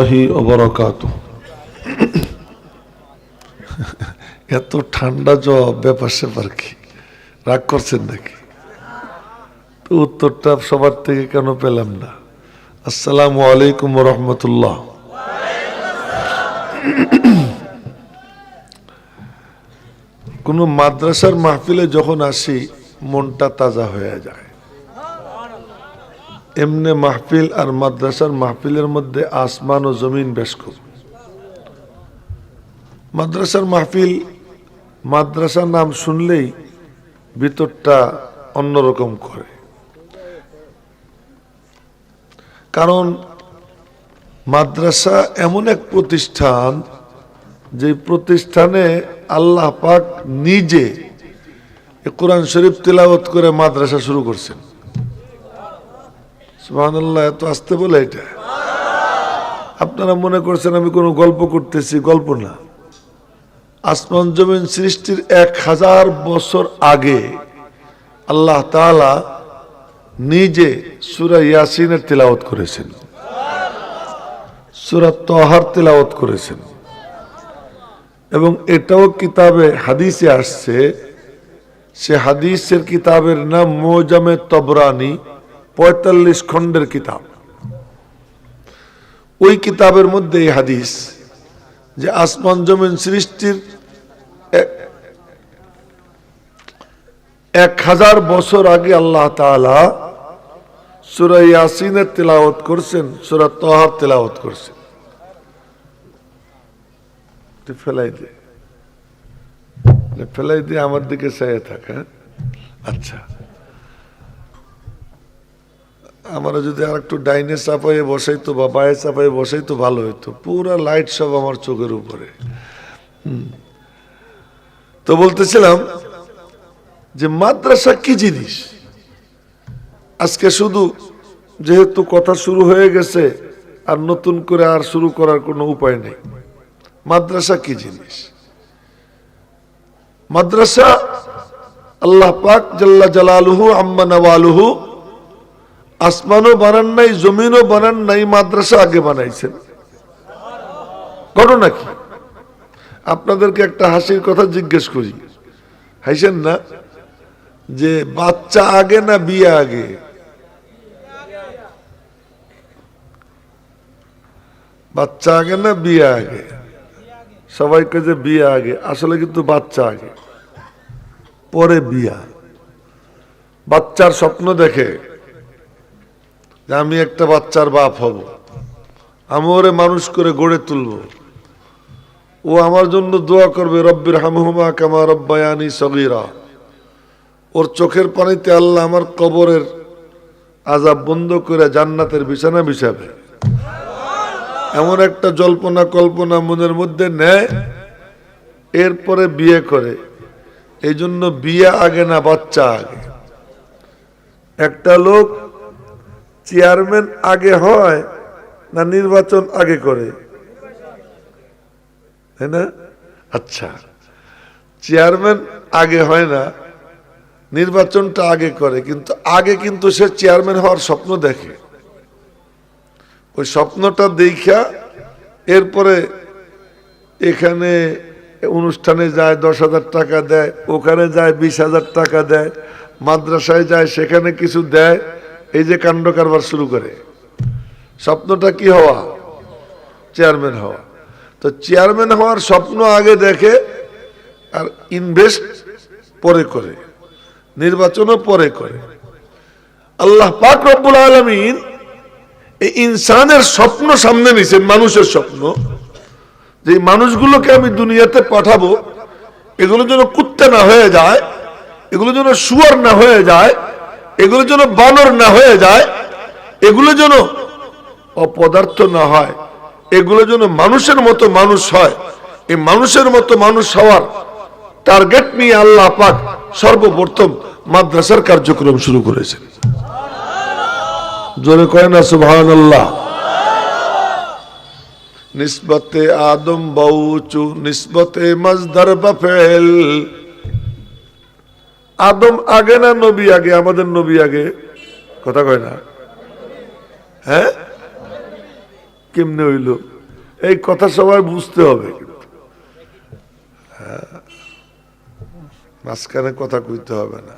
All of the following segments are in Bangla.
রহমতুল্লাহি ওবরাকাত এত ঠান্ডা জব ব্যাপার স্যাপার কি? রাগ করছেন নাকি? তো উত্তরটা সবার থেকে কেন পেলাম না? আসসালামু আলাইকুম রহমতুল্লাহ। কোনো মাদ্রাসার মাহফিলে যখন আসি, মনটা তাজা হয়ে যায়। এমনি মাহফিল আর মাদ্রাসার মাহফিলের মধ্যে আসমান ও জমিন বেশ খুব। মাদ্রাসার মাহফিল, মাদ্রাসার নাম শুনলেই ভিতরটা অন্যরকম করে। কারণ মাদ্রাসা এমন এক প্রতিষ্ঠান যে প্রতিষ্ঠানে আল্লাহ পাক নিজে কোরআন শরীফ তেলাওয়াত করে মাদ্রাসা শুরু করছেন। এত আসতে বলে এটা। আপনারা মনে করছেন আমি কোনো গল্প করতেছি, গল্প না। আসমান জমিন সৃষ্টির এক হাজার বছর আগে আল্লাহ তাআলা নিজে সুরা ইয়াসিনের তেলাওয়াত করেছেন। সুরা তহার তেলাওয়াত করেছেন। এবং এটাও কিতাবে, হাদিসে আসছে, সে হাদিসের কিতাবের নাম মোজামে তবরানি। পঁয়তাল্লিশ খণ্ডের কিতাব। ওই কিতাবের মধ্যে এই হাদিস যে আসমান জমিন সৃষ্টির এক- হাজার বছর আগে আল্লাহ তাআলা সুরা ইয়াসিনের তেলাওয়াত করছেন, সুরা তহার তেলাওয়াত করছেন। ফেলাই দে। ফেলাই দিয়ে আমার দিকে চাইয়ে থাক হ্যাঁ? আচ্ছা। আমরা যদি আর একটু ডাইনে চাপাইয়ে বসাইতো বা বায়ে চাপাইয়ে বসাইতো ভালো হইতো। পুরা লাইট সব আমার চোখের উপরে। তো বলতেছিলাম যে মাদ্রাসা কি জিনিস? আজকে শুধু যেহেতু কথা শুরু হয়ে গেছে, আর নতুন করে আর শুরু করার কোনো উপায় নেই। মাদ্রাসা কি জিনিস? মাদ্রাসা আল্লাহ পাক জাল্লা জালালুহু আম্মা আসমানও বানান নাই, জমিনও বানান নাই, মাদ্রাসা আগে বানাইছেন। ঘটনা কি? আপনাদেরকে একটা হাসির কথা জিজ্ঞেস করি। হাসেন না? যে বাচ্চা আগে না বিয়ে আগে? বাচ্চা আগে না বিয়ে আগে? সবাইকে যে বিয়ে আগে, আসলে কিন্তু বাচ্চা আগে। পরে বিয়া। বাচ্চার স্বপ্ন দেখে। যে আমি একটা বাচ্চার বাপ হব। আমি ওরে মানুষ করে গড়ে তুলব। ও আমার জন্য দোয়া করবে, রব্বির হামহুমা কামা রব্বায়ানি সগীরা। ওর চোখের পানিতে আল্লাহ আমার কবরের আজাব বন্ধ করে জান্নাতের বিছানা বিছাবে। এমন একটা জল্পনা কল্পনা মনের মধ্যে নেয়, এরপরে বিয়ে করে। এই জন্য বিয়ে আগে না বাচ্চা আগে। একটা লোক চেয়ারম্যান আগে হয় না নির্বাচন আগে করে? তাই না? আচ্ছা। চেয়ারম্যান আগে হয় না, নির্বাচনটা আগে করে, কিন্তু আগে কিন্তু সে চেয়ারম্যান হওয়ার স্বপ্ন দেখে। ওই স্বপ্নটা দেখা এরপরে এখানে অনুষ্ঠানে যায়, দশ হাজার টাকা দেয়, ওখানে যায়, বিশ হাজার টাকা দেয়, মাদ্রাসায় যায়, সেখানে কিছু দেয় এই যে কাণ্ড কারবার শুরু করে, স্বপ্নটা কি হওয়া? চেয়ারম্যান হওয়া। তো চেয়ারম্যান হওয়ার স্বপ্ন আগে দেখে আর ইনভেস্ট পরে করে, নির্বাচনও পরে করে। আল্লাহ পাক রব্বুল আলমিন এই ইনসানের স্বপ্ন সামনে নিছেন মানুষের স্বপ্ন। যে মানুষগুলোকে আমি দুনিয়াতে পাঠাবো, এগুলো যেন কুত্তা না হয়ে যায়, এগুলো যেন শুয়ার না হয়ে যায় এগুলো যেন বানর না হয়ে যায়, এগুলো যেন অপদার্থ না হয়, এগুলো যেন মানুষের মতো মানুষ হয়, এই মানুষের মতো মানুষ হওয়ার টার্গেট নিয়ে আল্লাহ পাক সর্বপ্রথম মাদ্রাসার কার্যক্রম শুরু করেছেন। জোরে কয় না সুবহান আল্লাহ নিসবতে আদম বাউচু, নিসবতে মজদার বাফেল। আদম আগে না নবী আগে? আমাদের নবী আগে। কথা কয় না? হ্যাঁ? কেমনে হইল? এই কথা সবাই বুঝতে হবে হ্যাঁ। মাঝখানে কথা কইতে হবে না।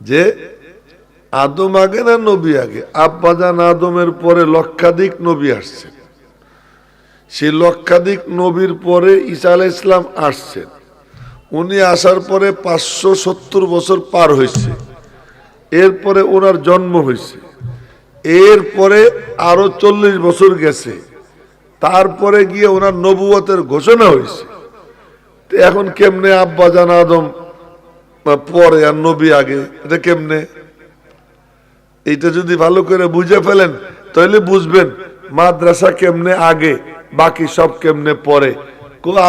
যে আদম আগে না নবী আগে? আব্বাজান আদমের পরে লক্ষাধিক নবী আসছে সেই লক্ষাধিক নবীর পরে ঈসা আলাহ ইসলাম আসছেন। উনি আসার পরে পাঁচশো সত্তর বছর পার হয়েছে। এরপরে ওনার জন্ম হয়েছে। এরপরে আরও চল্লিশ বছর গেছে। তারপরে গিয়ে ওনার নবুয়তের ঘোষণা হয়েছে। তো এখন কেমনে আব্বা জান আদম পরে আর নবী আগে, এটা কেমনে? এইটা যদি ভালো করে বুঝে ফেলেন, তাহলে বুঝবেন মাদ্রাসা কেমনে আগে, বাকি সব কেমনে পরে।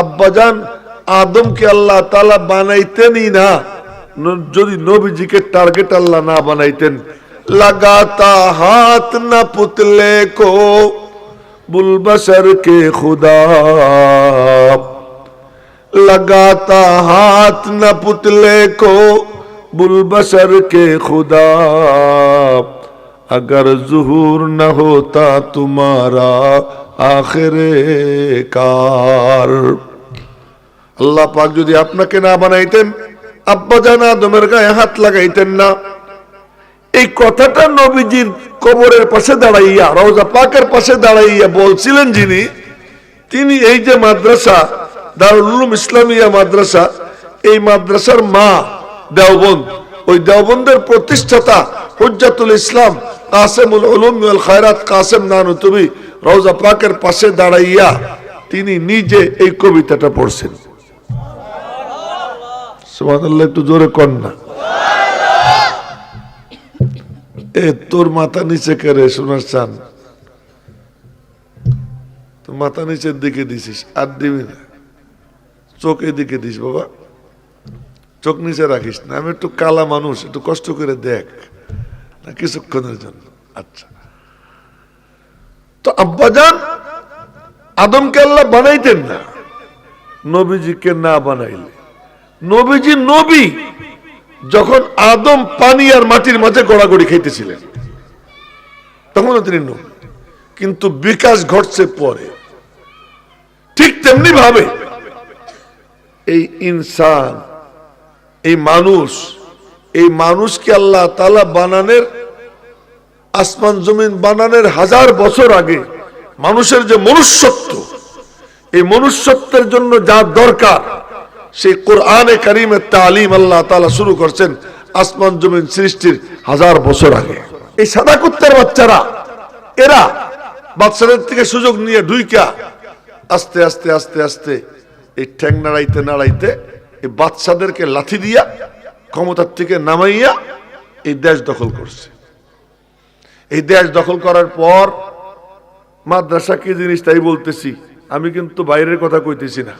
আব্বাজান আদমকে আল্লাহ তালা বানাইতেনই না ন- যদি নবীজিকে টার্গেট আল্লাহ না বানাইতেন লাগাতা হাত না পুতলে কো বুলবসর কে খুদা लगाता हाथ न पुतले को बुलबसर के खुदा अगर जुहूर न होता तुम्हारा आखिरे कार আল্লাহ পাক যদি আপনাকে না বানাইতেন, আব্বা জান আদমের গায়ে হাত লাগাইতেন না। এই কথাটা নবীজির কবরের পাশে দাঁড়াইয়া, রওজা পাকের পাশে দাঁড়াইয়া বলছিলেন যিনি, তিনি এই যে মাদ্রাসা, দারুল ইসলামিয়া মাদ্রাসা, এই মাদ্রাসার মা দেওবন্দ, ওই দেওবন্দের প্রতিষ্ঠাতা হুজ্জাতুল ইসলাম কাসেমুল উলুম খায়রাত কাসেম নানুতুবি রওজা পাকের পাশে দাঁড়াইয়া তিনি নিজে এই কবিতাটা পড়ছেন। একটু জোরে কর না। এ, তোর মাথা নিচে করে শোনার চান তো মাথা নিচের দিকে দিছিস, আর দিবি না। চোখ এদিকে দিস, বাবা। চোখ নিচে রাখিস না। আমি একটু কালা মানুষ, একটু কষ্ট করে দেখ না কিছুক্ষণের জন্য। আচ্ছা। তো আব্বাজান আদমকে আল্লাহ বানাইতেন না। নবীজিকে না বানাইলে। নবীজি নবী যখন আদম পানি আর মাটির মাঝে গড়াগড়ি খাইতেছিলেন তখনও তিনি নবী। কিন্তু বিকাশ ঘটছে পরে। ঠিক তেমনি ভাবে এই ইনসান, এই মানুষ, এই মানুষকে আল্লাহ তালা বানানের, আসমান জমিন বানানের হাজার বছর আগে মানুষের যে মনুষ্যত্ব, এই মনুষ্যত্বের জন্য যা দরকার সেই কোরআনে কারিমের তালিম আল্লাহ তালা শুরু করছেন আসমান জমিন সৃষ্টির হাজার বছর আগে। এই সাদা কুত্তার বাচ্চারা, এরা বাচ্চাদের থেকে সুযোগ নিয়ে ঢুইকা আস্তে আস্তে আস্তে আস্তে এই ঠ্যাং নাড়াইতে নাড়াইতে এই বাচ্চাদেরকে লাথি দিয়া ক্ষমতার থেকে নামাইয়া এই দেশ দখল করছে। এই দেশ দখল করার পর মাদ্রাসা কি জিনিস তাই বলতেছি? আমি কিন্তু বাইরের কথা কইতেছি না।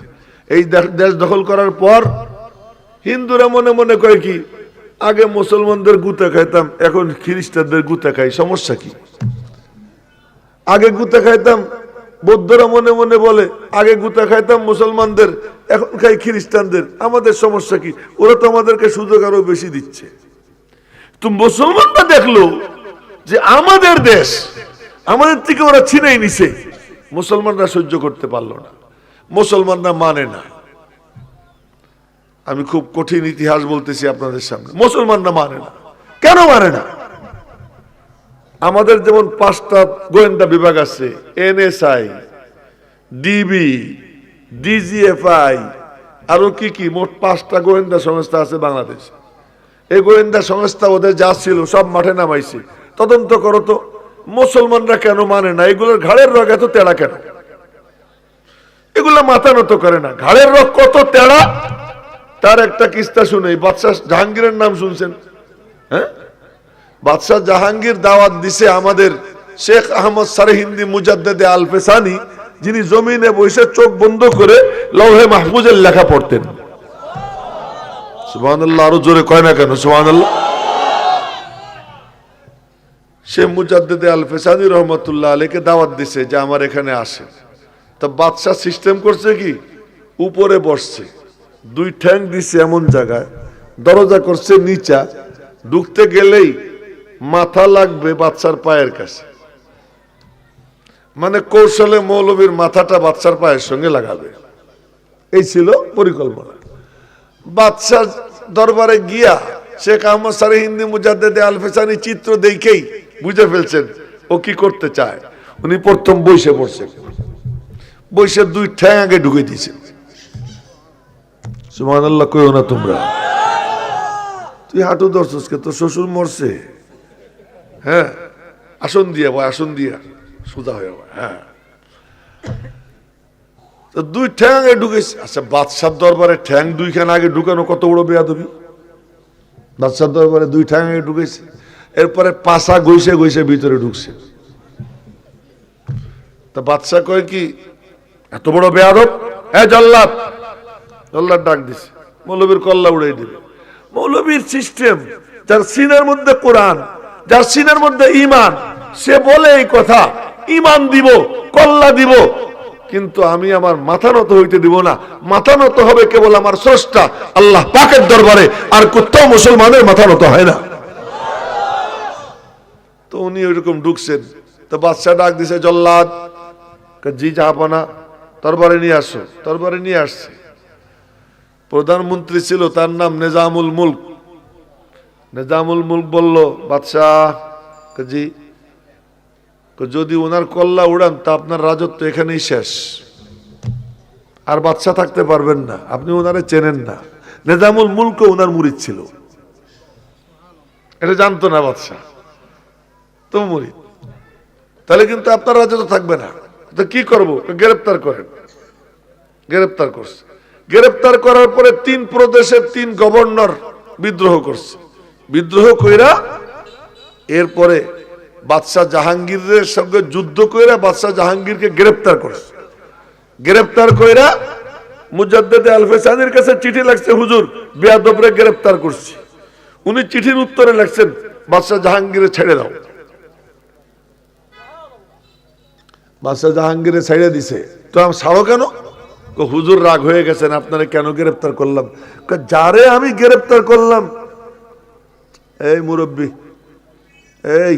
এই দেশ দখল করার পর হিন্দুরা মনে মনে কয় কি, আগে মুসলমানদের গুতা খাইতাম, এখন খ্রিস্টানদের গুতা খাই, সমস্যা কি? আগে গুতা খাইতাম, বৌদ্ধরা মনে মনে বলে, আগে গুতা খাইতাম মুসলমানদের, এখন খাই খ্রিস্টানদের, আমাদের সমস্যা কি? ওরা তো আমাদেরকে সুযোগ আরও বেশি দিচ্ছে। তো মুসলমানরা দেখল যে আমাদের দেশ, আমাদের থেকে ওরা ছিনাই নিছে। মুসলমানরা সহ্য করতে পারল না। মুসলমানরা মানে না। আমি খুব কঠিন ইতিহাস বলতেছি আপনাদের সামনে। মুসলমানরা মানে না। কেন মানে না? আমাদের যেমন পাঁচটা গোয়েন্দা বিভাগ আছে, এনএসআই, ডিবি, ডিজিএফআই, আরও কি কি, মোট পাঁচটা গোয়েন্দা সংস্থা আছে বাংলাদেশে। এই গোয়েন্দা সংস্থা ওদের যা ছিল সব মাঠে নামাইছে। তদন্ত করো তো, মুসলমানরা কেন মানে না? এগুলোর ঘাড়ের রগ এত তেড়া কেন? এগুলো মাথা নত করে না। ঘাড়ের রগ কত তেড়া তার একটা কিস্তা শুনে বাদশাহ জাহাঙ্গীরের নাম শুনছেন? হ্যাঁ? বাদশাহ জাহাঙ্গীর দাওয়াত দিছে আমাদের শেখ আহমদ সারহিন্দি মুজাদ্দেদে আলফেসানি যিনি জমিনে বসে চোখ বন্ধ করে লৌহে মাহফুজের লেখা পড়তেন। সুবহানাল্লাহ, আরও জোরে কয় না কেন? সুবহানাল্লাহ। সে মুজাদ্দেদে আলফেসানি রহমতুল্লাহ আলীকে দাওয়াত দিছে যে আমার এখানে আসে। তা বাদশাহ সিস্টেম করছে কি? উপরে বসছে, দুই ঠ্যাং দিছে এমন জায়গায়, দরজা করছে নিচা, ঢুকতে গেলেই মাথা লাগবে বাচ্চার পায়ের কাছে। মানে কৌশলে মৌলবীর মাথাটা বাচ্চার পায়ের সঙ্গে লাগাবে। এই ছিল পরিকল্পনা। বাদশাহ দরবারে গিয়া শেখ আহমদ সারি হিন্দি মুজাদ্দেদে আলফেসানি চিত্র দেখেই বুঝে ফেলছেন, ও কি করতে চায়? উনি প্রথম বইসে পড়ছেন বইসে দুই ঠ্যাং আগে ঢুকে দিয়েছেন সুমান আল্লাহ কইও না তোমরা। তুই হাঁটু ধরছিস কে? তোর শ্বশুর মরছে। হ্যাঁ? আসন দিয়া ভাই, আসন দিয়া। সোজা হয়ে হ্যাঁ। দুই ঠ্যাং আগে ঢুকেছে। আচ্ছা বাদশার দরবারে ঠ্যাং দুইখান আগে ঢুকানো কত বড় বেয়া বেয়াদবি? বাদশার দরবারে দুই ঠ্যাং আগে ঢুকেছে। এরপরে পাশা গইসে গইসে ভিতরে ঢুকছে। তা বাদশা কয় কি এত বড় বেয়াদব? হ্যাঁ জল্লাদ। জল্লাদ ডাক দিছে। মৌলবীর কল্লা উড়াই দিবে। মৌলবীর সিস্টেম যার সিনের মধ্যে কোরআন, যার সিনের মধ্যে ইমান সে বলে এই কথা ইমান দিব, কল্লা দিব। কিন্তু আমি আমার মাথা নত হইতে দিব না। মাথা নত হবে কেবল আমার স্রষ্টা, আল্লাহ পাকের দরবারে। আর কোথাও মুসলমানের মাথা নত হয় না। তো উনি ওইরকম ঢুকছেন। তো বাদশাহ ডাক দিছে, জল্লাদ জি জাহাপানা তরবারে নিয়ে আসো, তরবারে নিয়ে আসছে। প্রধানমন্ত্রী ছিল, তার নাম নেজামুল মুলক। নেজামুল মুলক বলল, বাদশাহ যদি ওনার কল্লা উড়ান, তা আপনার রাজত্ব এখানেই শেষ। আর বাদশাহ থাকতে পারবেন না, আপনি ওনারে চেনেন না। নেজামুল মুলক ওনার মুরিদ ছিল। এটা জানতো না বাদশাহ। তো মুরিদ। তাহলে কিন্তু আপনার রাজত্ব থাকবে না। কি করব? গ্রেপ্তার করেন। গ্রেপ্তার করছে। গ্রেপ্তার করার পরে তিন প্রদেশের তিন গভর্নর বিদ্রোহ করছে। বিদ্রোহ কইরা এরপরে বাদশাহ জাহাঙ্গীরের সঙ্গে যুদ্ধ কইরা বাদশাহ জাহাঙ্গীরকে গ্রেপ্তার করছে। গ্রেপ্তার কইরা মুজাদ্দেদে আলফেসানির কাছে চিঠি লাগছে, হুজুর, বেয়াদবরে গ্রেপ্তার করছি। উনি চিঠির উত্তরে লাগছেন বাদশাহ জাহাঙ্গীরে ছেড়ে দাও। বাদশাহ জাহাঙ্গীরে ছেড়ে দিছে। তো আমি ছাড়ো কেন? হুজুর রাগ হয়ে গেছেন, আপনারা কেন গ্রেপ্তার করলাম? যারে আমি গ্রেপ্তার করলাম? এই মুরব্বী, এই,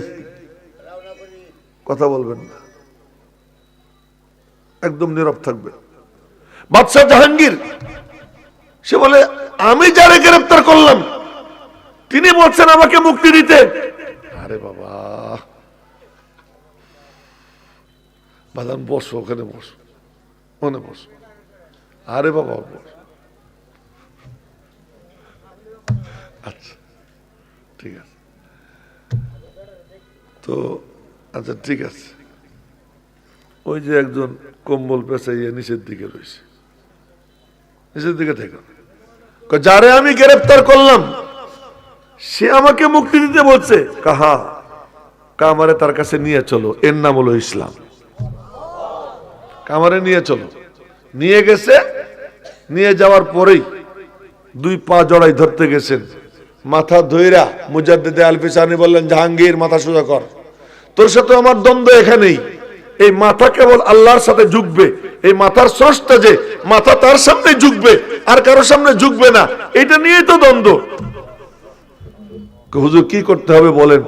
কথা বলবেন না। একদম নীরব থাকবে। বাদশাহ জাহাঙ্গীর, সে বলে, আমি যারে গ্রেপ্তার করলাম, তিনি বলছেন আমাকে মুক্তি দিতে। আরে বাবা। বাদাম বসো ওখানে বসো ওখানে বসো আরে বাবা বস আচ্ছা ঠিক আছে। তো আচ্ছা ঠিক আছে। ওই যে একজন কম্বল পেঁচাইয়ে নিচের দিকে রয়েছে। নিচের দিকে থেকে। যারে আমি গ্রেপ্তার করলাম, সে আমাকে মুক্তি দিতে বলছে। কাহা কামারে তার কাছে নিয়ে চলো। এর নাম হলো ইসলাম। কামারে নিয়ে চলো। নিয়ে গেছে, নিয়ে যাওয়ার পরেই দুই পা জড়াই ধরতে গেছেন। মাথা ধইরা মুজাদ্দেদে আলফিসানি বললেন, জাহাঙ্গীর, মাথা সোজা কর। তোর সাথে আমার দ্বন্দ্ব এখানেই। এই মাথা কেবল আল্লাহর সাথে ঝুঁকবে। এই মাথার স্রষ্টা যে, মাথা তার সামনে ঝুঁকবে, আর কারোর সামনে ঝুঁকবে না। এটা নিয়েই তো দ্বন্দ্ব। হুজুর কি করতে হবে বলেন?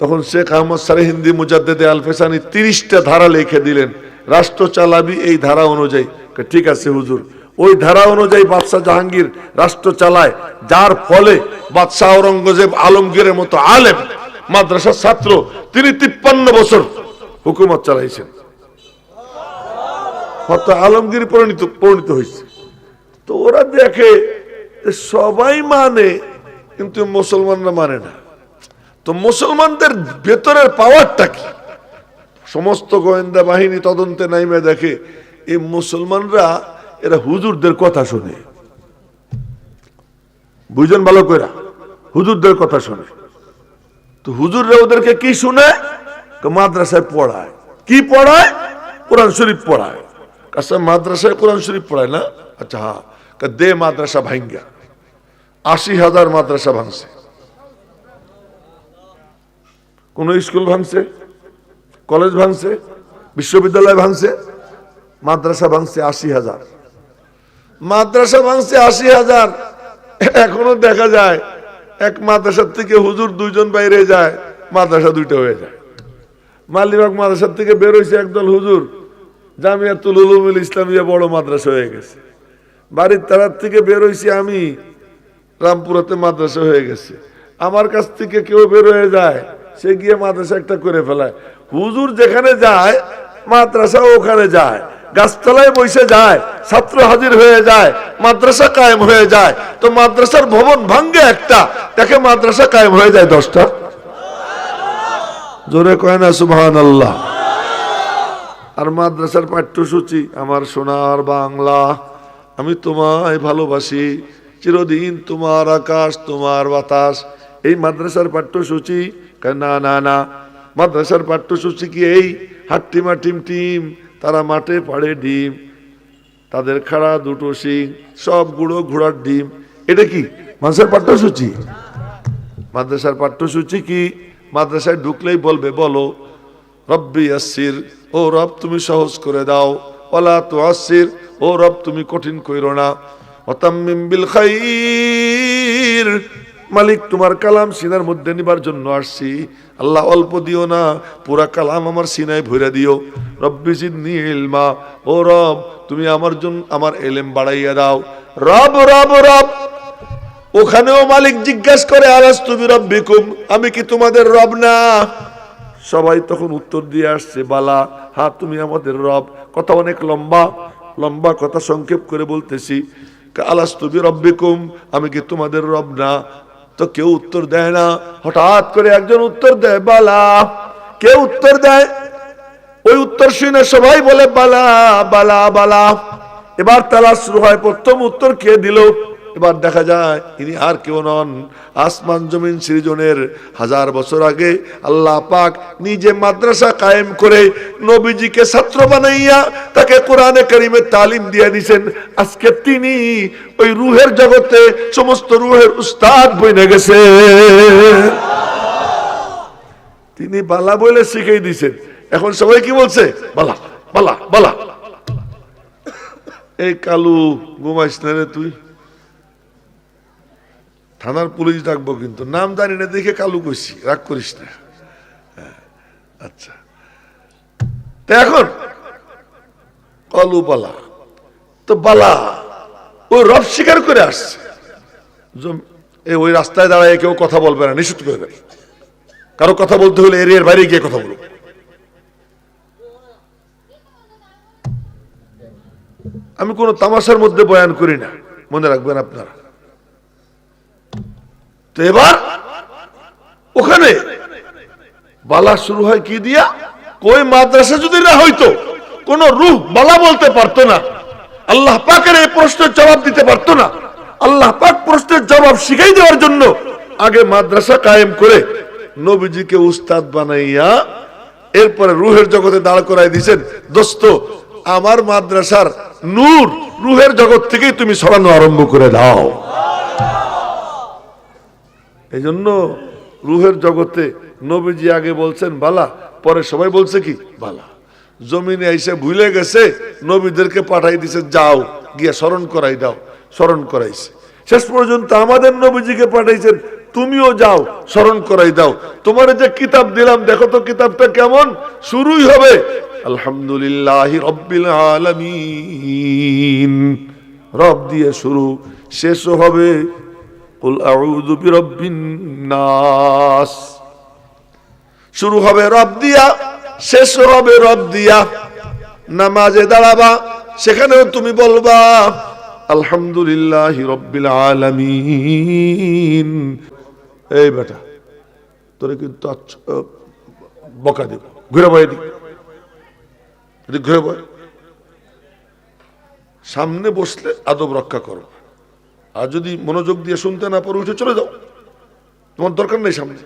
তখন শেখ আহমদ সারে হিন্দি মুজাদ্দেদে আলফেসানি তিরিশটা ধারা লিখে দিলেন। রাষ্ট্র চালাবি এই ধারা অনুযায়ী। ঠিক আছে হুজুর? ওই ধারা অনুযায়ী বাদশাহ জাহাঙ্গীর রাষ্ট্র চালায়, যার ফলে বাদশাহ আওরঙ্গজেব আলমগীরের মতো আলেম, মাদ্রাসার ছাত্র, তিনি তিপ্পান্ন বছর হুকুমত চালাইছেন। আলমগীর পরিণত পরিণত হয়েছে। তো ওরা দেখে সবাই মানে কিন্তু মুসলমানরা মানে না। তো মুসলমানদের ভেতরের পাওয়ারটা কি? সমস্ত গোয়েন্দা বাহিনী তদন্তে নাইমে দেখে। এই মুসলমানরা, এরা হুজুরদের কথা শুনে। বুঝলেন ভালো করে হুজুরদের কথা শুনে। তো হুজুররা ওদেরকে কি শুনে? মাদ্রাসায় পড়ায়। কি পড়ায়? কোরআন শরীফ পড়ায়। কাছে মাদ্রাসায় কোরআন শরীফ পড়ায় না? আচ্ছা হ্যাঁ দে মাদ্রাসা ভাঙ্গা আশি হাজার মাদ্রাসা ভাঙছে। কোন স্কুল ভাঙছে? কলেজ ভাঙছে, বিশ্ববিদ্যালয় ভাঙছে, মাদ্রাসা ভাঙছে আশি হাজার। মাদ্রাসা ভাঙছে আশি হাজার, এখনও দেখা যায় এক মাদ্রাসার থেকে হুজুর দুইজন বাইরে যায়, মাদ্রাসা দুইটা হয়ে যায়। মালিবাগ মাদ্রাসার থেকে বের হয়েছে একদল হুজুর, জামিয়াতুল উলুমুল ইসলামিয়া বড় মাদ্রাসা হয়ে গেছে। বাড়ির তারার থেকে বের হয়েছি আমি, রামপুরাতে মাদ্রাসা হয়ে গেছে। আমার কাছ থেকে কেউ বের হয়ে যায় সে গিয়ে মাদ্রাসা একটা করে ফেলায়। হুজুর যেখানে যায়, মাদ্রাসা ওখানে যায়, গাছতলায় বসে যায়, ছাত্র হাজির হয়ে যায়, মাদ্রাসা কায়েম হয়ে যায়। তো মাদ্রাসার ভবন ভাঙ্গে একটা, দেখে মাদ্রাসা কায়েম হয়ে যায় দশটা। জোরে কয় না সুবহান আল্লাহ আর মাদ্রাসার পাঠ্যসূচি, আমার সোনার বাংলা। আমি তোমায় ভালোবাসি, চিরদিন তোমার আকাশ, তোমার বাতাস। এই মাদ্রাসার পাঠ্যসূচি না না না। মাদ্রাসার পাঠ্যসূচি কি এই? হাট্টিমা টিম টিম, তারা মাঠে পাড়ে ডিম। তাদের খাড়া দুটো শিং, সব গুঁড়ো ঘোড়ার ডিম। এটা কি? মানুষের পাঠ্যসূচি? মাদ্রাসার পাঠ্যসূচি কি? মাদ্রাসায় ঢুকলেই বলবে, বলো, রব্বি আসির ও রব তুমি সহজ করে দাও। ওলা তো আসির ও রব তুমি কঠিন কইরো না। অতাম্মিম বিল খাইর মালিক, তোমার কালাম সিনার মধ্যে নিবার জন্য আসছি। আল্লাহ অল্প দিও না, পুরা কালাম আমার সিনায় ভরে দিও। রব্বি জিদনি ও রব, তুমি আমার জন্য আমার এলেম বাড়াইয়া দাও। রব রব রব, ওখানেও মালিক জিজ্ঞাসা করে আলাস তুমি রব্বিকুম আমি কি তোমাদের রব না? সবাই তখন উত্তর দিয়ে আসছে, বালা হ্যাঁ তুমি আমাদের রব। কথা অনেক লম্বা লম্বা কথা সংক্ষেপ করে বলতেছি। আলাস তুমি রব্বিকুম আমি কি তোমাদের রব না? তো কেউ উত্তর দেয় না। হঠাৎ করে একজন উত্তর দেয়, বালা। কে উত্তর দেয়? ওই উত্তর শুনে সবাই বলে, বালা বালা বালা। এবার তারা শুরু হয়, প্রথম উত্তর কে দিল? এবার দেখা যায় ইনি আর কেউ নন। আসমান জমিন সৃজনের হাজার বছর আগে আল্লাহ পাক নিজে মাদ্রাসা কায়েম করে নবীজিকে ছাত্র বানাইয়া তাকে কোরআনে কারিমে তালিম দিয়ে দিছেন। আজকে তিনি ওই রুহের জগতে সমস্ত রুহের উস্তাদ বইনে গেছে। তিনি বালা বলে শিখাই দিছেন। এখন সবাই কি বলছে? বালা বালা বালা। এই কালু, ঘুমাইস না রে তুই। থানার পুলিশ ডাকবো কিন্তু নাম জানি না দেখে কালু কইছি রাগ করিস না। হ্যাঁ, আচ্ছা। তো এখন কলু বালা তো বালা ও রব স্বীকার করে আসছে। ওই রাস্তায় দাঁড়ায় কেউ কথা বলবে না নিষেধ করে দেবে। কারও কথা বলতে হলে এরিয়ার বাইরে গিয়ে কথা বলব আমি কোনো তামাশার মধ্যে বয়ান করি না মনে রাখবেন আপনারা। তো এবার ওখানে বালা শুরু হয় কি দিয়া? কই মাদ্রাসা যদি না হইতো, কোন রূহ বালা বলতে পারতো না। আল্লাহ পাকের এই প্রশ্নের জবাব দিতে পারতো না। আল্লাহ পাক প্রশ্নের জবাব শিখাই দেওয়ার জন্য আগে মাদ্রাসা কায়েম করে নবীজিকে উস্তাদ বানাইয়া এরপরে রুহের জগতে দাঁড় করাই দিছেন দোস্ত, আমার মাদ্রাসার নূর রুহের জগৎ থেকেই তুমি সরানো আরম্ভ করে দাও। এই জন্য রুহের জগতে নবীজি আগে বলছেন, বালা। পরে সবাই বলছে কি? বালা। জমিনে এসে ভুলে গেছে, নবীদেরকে পাঠাই দিছে, যাও, গিয়ে স্মরণ করাই দাও, স্মরণ করাইছে। শেষ পর্যন্ত আমাদের নবীজিকে পাঠাইছেন, তুমিও যাও, স্মরণ করাই দাও। তোমার যে কিতাব দিলাম, দেখো তো কিতাবটা কেমন? শুরুই হবে, আলহামদুলিল্লাহ রব্বিল আলামিন। রব দিয়ে শুরু, শেষও হবে কুল আউযু শুরু হবে রব দিয়া, শেষ হবে রব দিয়া। নামাজে দাঁড়াবা, সেখানেও তুমি বলবা, আলহামদুলিল্লাহ রব্বিল আলামিন। এই বেটা, তোরে কিন্তু বকা দেব। ঘুরে বয় ঘুরে বয়। সামনে বসলে আদব রক্ষা করো। আর যদি মনোযোগ দিয়ে শুনতে না পারো উঠে চলে যাও। তোমার দরকার নেই সামনে।